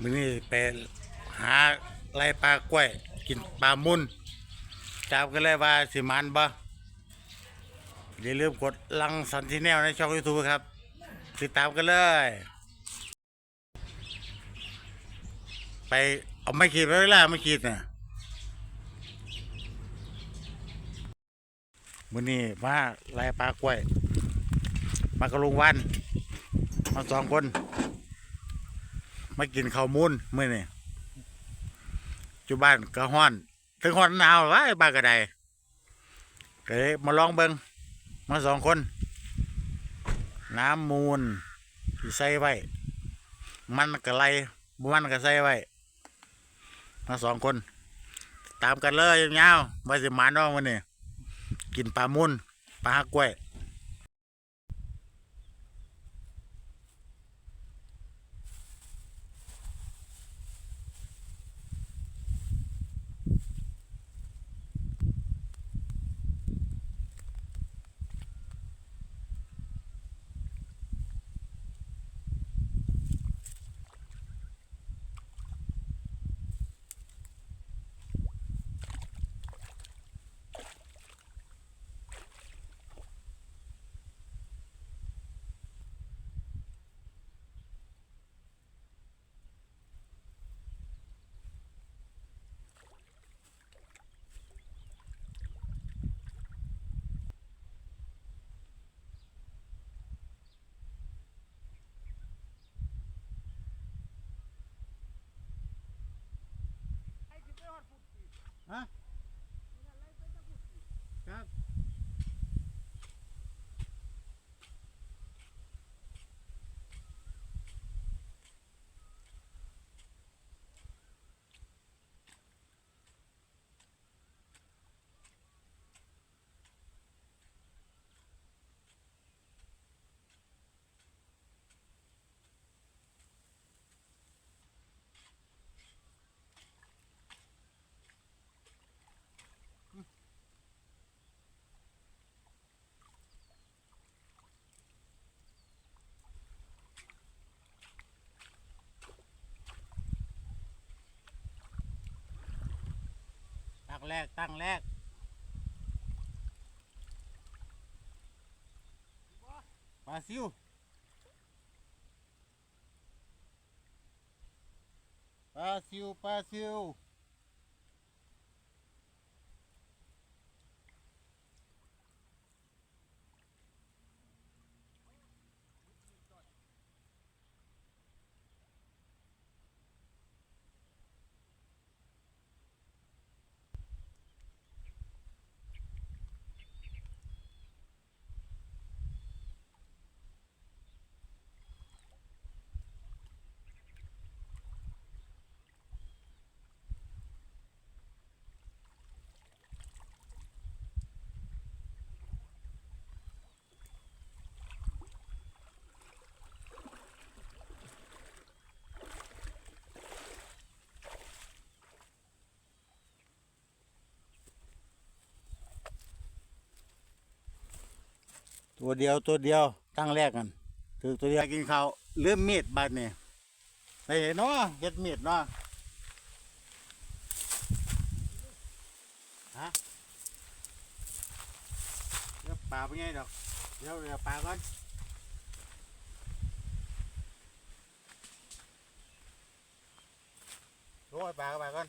มื้อนี้ไปหาไล่ปลากล้วย กินปลามุนจับกันเลยว่าสิมันบ่อย่าลืมกดลังสันทีแนลในช่อง YouTube ครับ ติดตามกันเลย ไปเอาไม่ขีดไปเวลาไม่ขีดน่ะมื้อนี้มาไล่ปลากล้วย มากับลุงวัน มาสองคน มากินข้าวมูลมื้อนี้จุบ้านก็ฮ้อน ถึงฮ้อนหนาวว้าบ้านก็ได้ก็เลยมาลองเบิงมาสองคน น้ำมูลที่ใส่ไว้ มันก็ไลมันก็ใส่ไว้ มาสองคน ตามกันเลยยาวๆว่าสิหมาน้องวันนี้กินปลามุนปลาฮักกล้วย แรกตั้งแรกปลาซิวปลาซิวปลาซิว ตัวเดียวตัวเดียวตั้งแรกกันถือตัวเดียวกินข้าวเริ่มมีดบาดเนี่ยไปเห็นเนาะเฮ็ดมีดเนาะฮะเดี๋ยวปลาไปไงดอกเดี๋ยวเดี๋ยวปลาก่อนโอ้ยปลาก็ปลาก่อน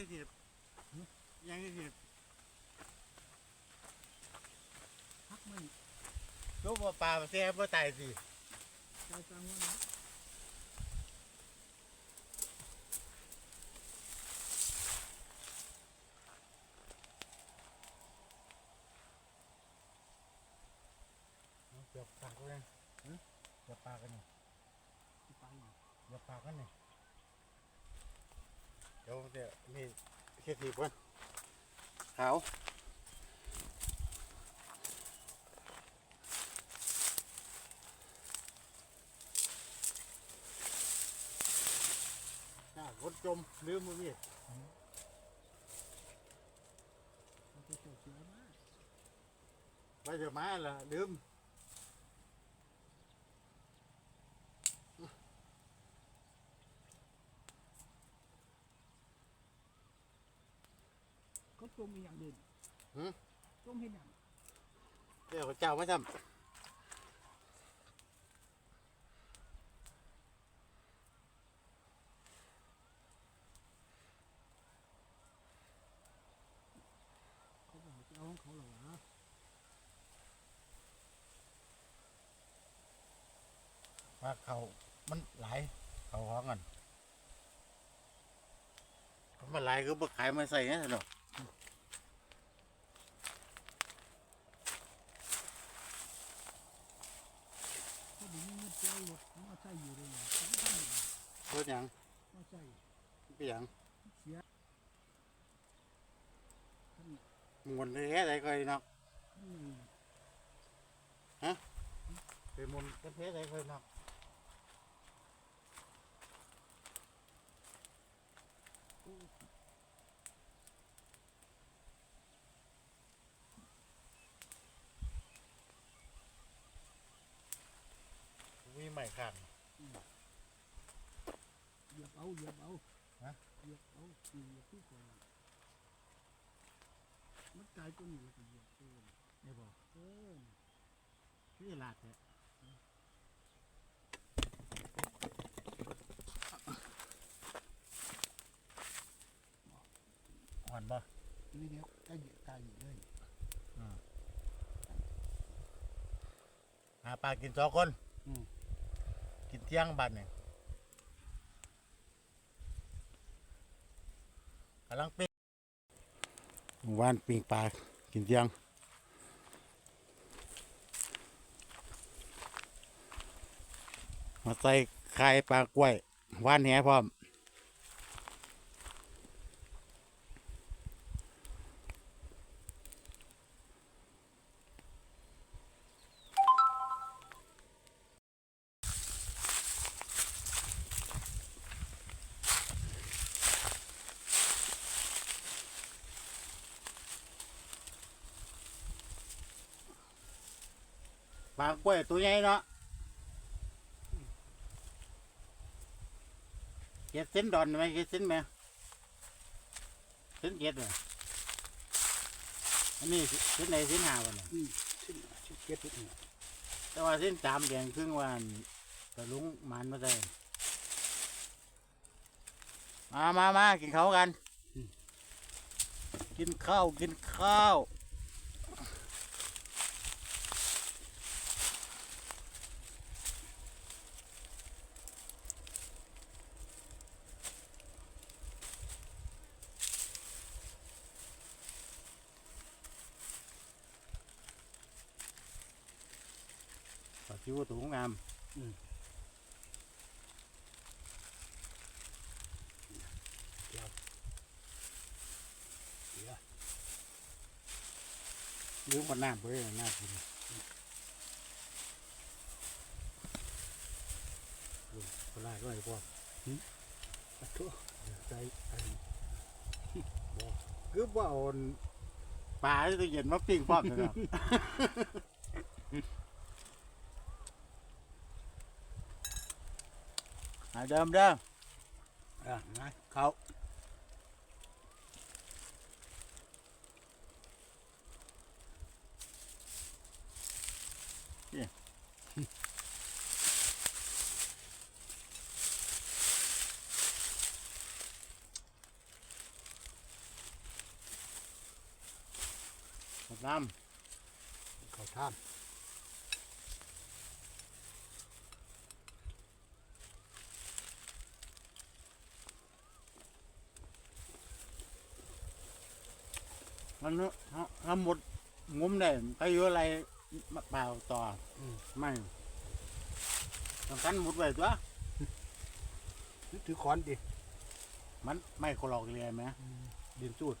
ได้ทียังได้ทีพักมันลูกว่าปลาแซ่บว่าตายสิใจกลางวันนะเกือบปากเลยเกือบปากกันนี่ที่ไปอยู่เกือบปากกันนี่เดี๋ยวเดี๋ยวนี่เช็ดทีก่อนขาวน่ารถจมลืมมือมีดมันจะเสียเสียมากไปเดี๋ยวมาละลืม จมอีกอย่างเด่นหืมจมเห็นอย่างเดี๋ยวเจ้ามาทเขาบอกจะเอาของเขาเหรอวะำว่าเขามันหลายเขาของกันมันหลายก็บ่ขายมาใส่เนี่ยหรอก เขาบอกมีเงินเจ้ารถมาใส่อยู่เลยนะสองพันรถหยังมาใส่ไปหยังเสียท่านมวนเลยอะไรก็ไอ้นอกท่านหนึ่งเป็นมวนกันเทอะไรก็ไอ้นอกมีใหม่ขัน เหยียบเอาเหยียบเอาฮะ เหยียบเอาเหยียบที่ก่อนมันตายตัวนี้แล้วก็เหยียบเออนี่บอกเออพี่ลาดเนี่ยอ่อนบ่นี่เดียวใกล้เหยียบตายอยู่เลยหาปลากินสองคน อืม กินเที่ยงบัดเนี่ยกำลังปิ้งว่านปิ้งปลากินเที่ยงมาใส่ไข่ปลากล้วยว่านแหพร้อม ปลากล้วยตัวใหญ่เนาะเจ็ดเส้นดอนไหมเจ็ดเส้นไหมเส้นเจ็ดไหมอันนี้เส้นไหนเส้นหาวะเนี่ยนี่ชิ้นชิ้นเก็บนิดหน่อยแต่ว่าเส้นสามแดงครึ่งวันตะลุงหมันมาได้มามามากินข้าวกัน กินข้าว กินข้าว ปลาชิวถุงงามลืมคนน้ำไปเลยน้ำกินปลาก็ไเาเดิมเดิมอะนะเขาน้ำเขาทำ มันเนอะเขาเขาหมดงุ้มได้ก็อยู่อะไรมาเปล่าต่ออืมไม่ต้องกันหมดไว้ตัวนึกถือค้อนดิมันไม่คนหลอกเลยไหมดินสูด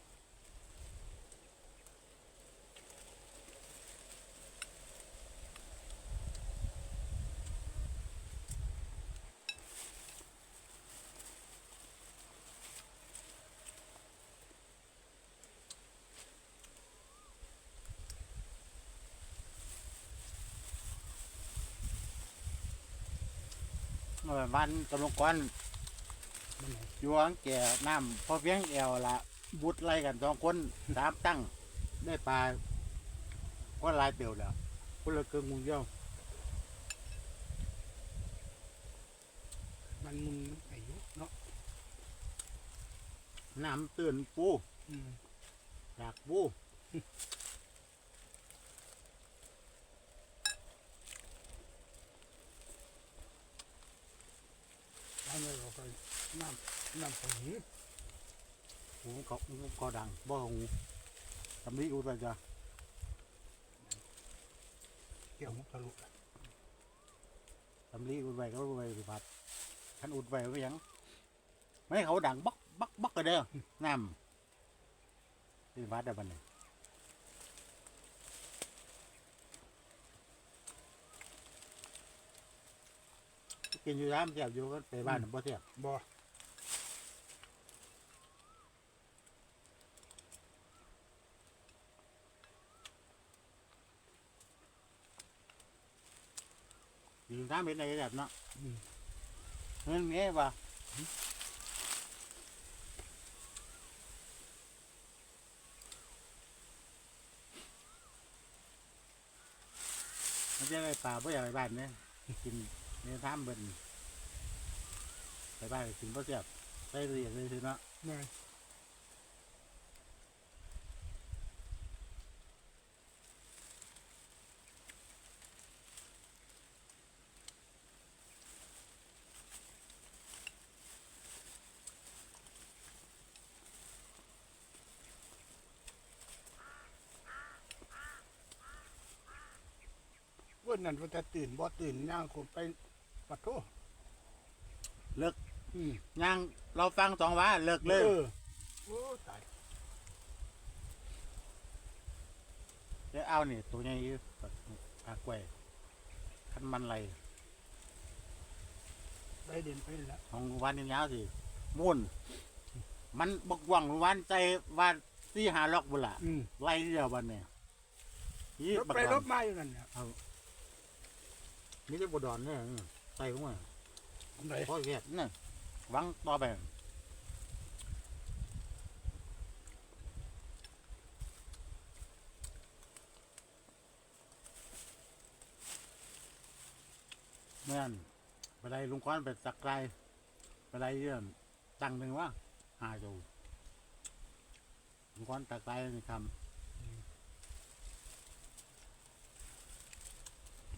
เมื่อวันกำลังก้อนมันไหนอยู่ห้องแก่น้ำพอเพียงแอวละบุดไล่กันสองคนสามตั้งได้ปลาก็หลายเตียวแล้วคนละเกินมุงเดียวมันมึงอายุเนาะน้ำตื่นปูอืมจากปู เอาเลยเราไปน้ำน้ำไปหิวหูเขาหูเขาดังบ่หูทำนี้อุดไปจ้ะเกี่ยวมุกทะลุทำนี้อุดไปก็อุดไปสิพัดขันอุดไปก็ยังไม่เขาดังบักบักบักกันเด้อน้ำสิพัดได้บันเนี่ย กินอยู่น้ำเสียบอยู่ก็ไปบ้านบ่เสียบบ่อยู่น้ำเป็นอะไรแบบเนาะอืมเงินเงี้ยป่ะมันจะได้ปลาไม่อยากไปบ้านเนี่ยกินเนี่ยท่ามเบิ่นไปบ้านกินบ่เสียบได้เรียนเลยสิเนาะไม่วันนั้นว่าจะตื่นบ่ตื่นย่างคนไป ปัดโทเลิกอืมย่างเราฟังสองว่าเลิกเลย ออโอ้ตายเดี๋ยวเอานี่ตัวใหญ่อยู่ปลากล้วยคันมันไหลได้เด่นไปแล้ว ของวันนี้ยาวสิมุ่น มันบกว่างวันใจวันที่หาล็อกบุนละอืมไล่เดียววันเนี่ยนี่รถบักไปดรอนถมาอยู่นั่นเนี่ย นี่จะบดอนเนี่ย ใส่เข้ามาไหนพ่อแก่เนี่ยหวังต่อไปเมื่อนไปไดลุงก้อนไปสักไกลไปไดเยื่อนตั้งหนึ่งว่าหาอยู่ลุงก้อนตักไกลนี่คำ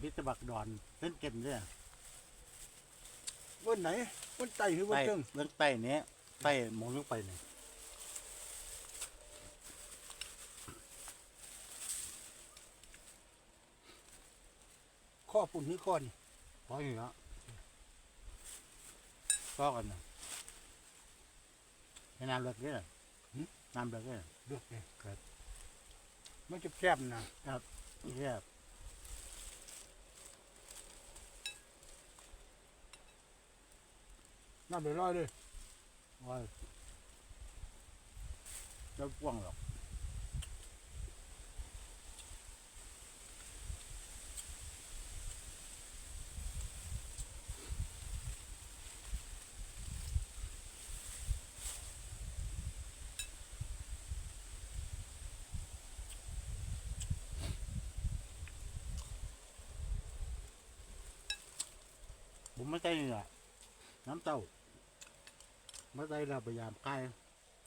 วิตบักดอนเส้นเก็บเนี่ย วันไหนวันไต่หรือวันใต้เจิงเรื่องใต้เนี้ยใต้หมองลงไปเนี่ยข้อปุ่นนี่ข้อนี่พออยู่แล้วก็กันนะให้น้ำเลือกเนี่ยน้ำเลือกเนี่ยเลือกเลยครับมันจะแคบนะเรียบน้ำเดือดร้อยเลยว่าแล้ว กว้างหรอกผมไม่ใช่ นี่แหละน้ำเต้าไม่ใช่เราพยายามคลาย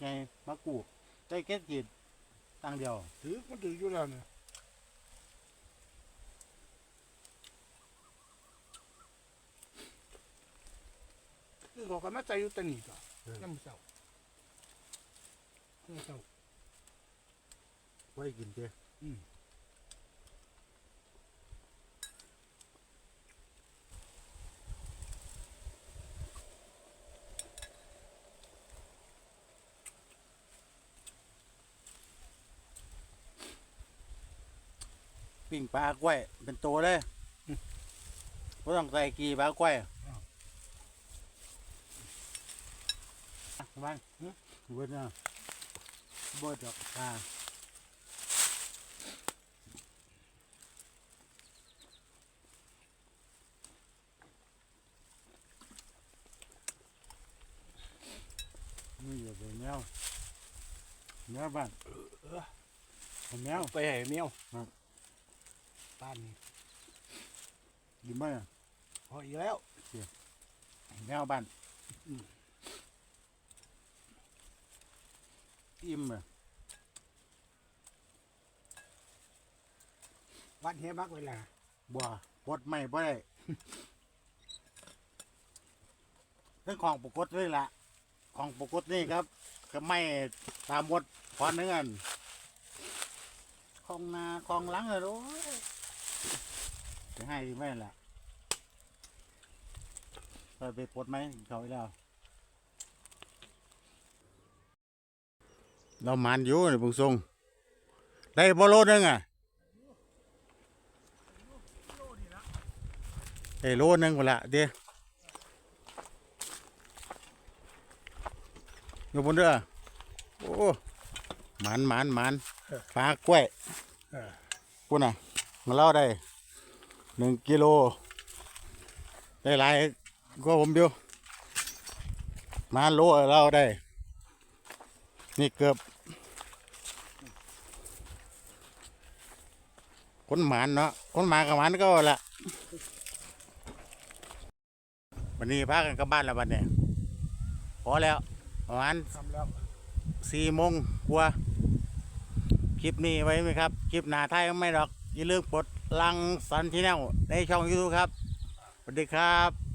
ไงมะกรูดได้แค่กินตตั้งเดียวถือมันถืออยู่แล้วเนี่ยคือเขาก็มาใจอยู่แตะนี่ก็น้ำเศร้าน้ำเศร้าไว้กินเจ้อืม ปิ้งปลากล้วย เป็นตัวเลยไม่ต้องใส่กี่ปลากล้วยบ้านเบิดนะเบิดดอกอ่านี่อย่าไปแมวแมวบ้านเอาแมวไปให้แมว ครับบ้านนี้ดีไหมอะพออีกแล้ว แมวบ้านอืม อิ่มเลยวัดเฮมักเวลาบัวปลดไม่บ่ได้ เรื่องของปกติเลยล่ะ ของปกตินี่ครับ ก็ไม่ตามหมดพอเนื้อนของนาของหลังเลยโอ้ย จะให้ดีไหมล่ะไปไปปลดไหมเขาอีกแล้ว เรามันอยู่ในบุงทรงได้บอลโลนึงอะไอ้โลนึงหมดละเดี๋ยวอยู่บนเรือโอ้หมันหมันหมันปลากล้วยเออพูดน่ะมาเล่าได้ หนึ่งกิโลได้หลายก็ผมเดียวมาโลเล่าได้ นี่เกือบคนหมานเนาะคนหมากับหมันก็ละวันนี้พากันกลับบ้านแล้ววันนี้พอแล้วประมาณทำแล้วสี่โมงกว่า คลิปนี้ไว้ไหมครับ คลิปหน้าท้ายก็ไม่หรอก อย่าลืมกด ลังสันที่แนวในช่องยูทูบครับสวัสดีครับ